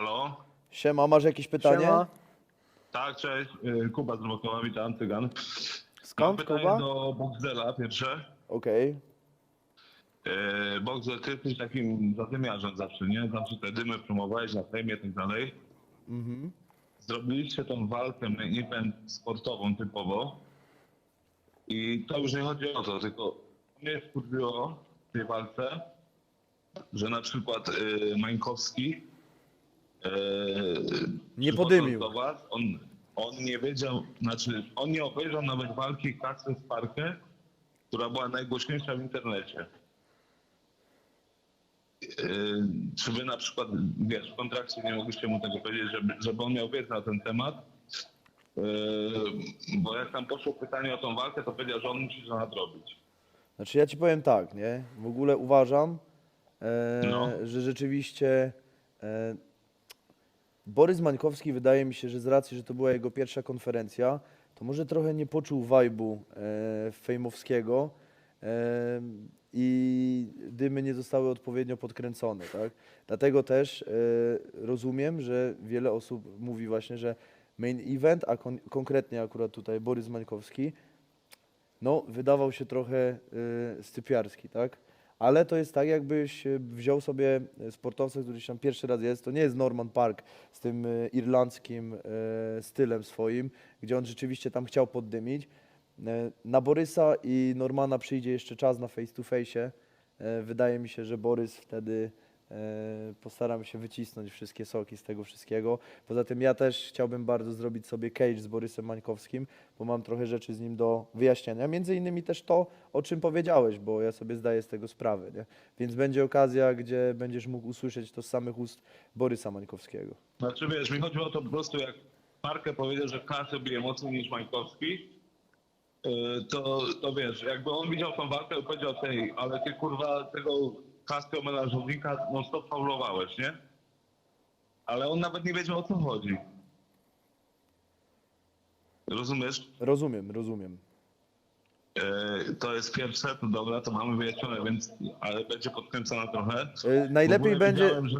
Halo? Siema, masz jakieś pytanie? Siema. Tak, cześć. Y, Kuba z Robokowa, witam, Cygan. Mam Skąd, pytanie Kuba? do Boxdela pierwsze. Okej. Yy, Boxdel, ty jesteś takim zadymiarzem zawsze, nie? Zawsze te dymy promowałeś na fejmie i tak dalej. Mhm. Zrobiliście tą walkę main event sportową typowo. I to już nie chodzi o to, tylko mnie wkurwiło w tej walce, że na przykład yy, Mańkowski Nie przychodząc podymił. On, on nie wiedział, znaczy on nie obejrzał nawet walki Kasy z Parkę, która była najgłośniejsza w internecie. Yy, Czy wy na przykład, wiesz, w kontrakcie nie mogliście mu tego powiedzieć, żeby, żeby on miał wiedzę na ten temat? Yy, Bo jak tam poszło pytanie o tą walkę, to powiedział, że on musi to nadrobić. Znaczy ja ci powiem tak, nie? W ogóle uważam, e, No. że rzeczywiście e, Borys Mańkowski wydaje mi się, że z racji, że to była jego pierwsza konferencja, to może trochę nie poczuł vibe'u e, fejmowskiego e, i dymy nie zostały odpowiednio podkręcone, tak? Dlatego też e, rozumiem, że wiele osób mówi właśnie, że main event, a kon- konkretnie akurat tutaj Borys Mańkowski, no, wydawał się trochę y, stypiarski, tak? Ale to jest tak, jakbyś y, wziął sobie y, sportowca, który tam pierwszy raz jest, to nie jest Norman Park z tym y, irlandzkim stylem swoim, gdzie on rzeczywiście tam chciał poddymić. Na Borysa i Normana przyjdzie jeszcze czas na face to face. Wydaje mi się, że Borys wtedy postaram się wycisnąć wszystkie soki z tego wszystkiego. Poza tym ja też chciałbym bardzo zrobić sobie cage z Borysem Mańkowskim, bo mam trochę rzeczy z nim do wyjaśnienia. Między innymi też to, o czym powiedziałeś, bo ja sobie zdaję z tego sprawę. Nie? Więc będzie okazja, gdzie będziesz mógł usłyszeć to z samych ust Borysa Mańkowskiego. Znaczy wiesz, mi chodziło o to po prostu, jak Parkę powiedział, że Kasy bije mocniej niż Mańkowski, yy, to, to wiesz, jakby on widział tą walkę i powiedział tej, ale ty kurwa tego Kasio menażownika non stop faulowałeś, nie? Ale on nawet nie wiedział o co chodzi. Rozumiesz? Rozumiem, rozumiem. Yy, to jest pierwsze, to dobra, to mamy wyjaśnione, więc ale będzie podkręcona trochę. Y, Najlepiej ogóle będzie. widziałem, że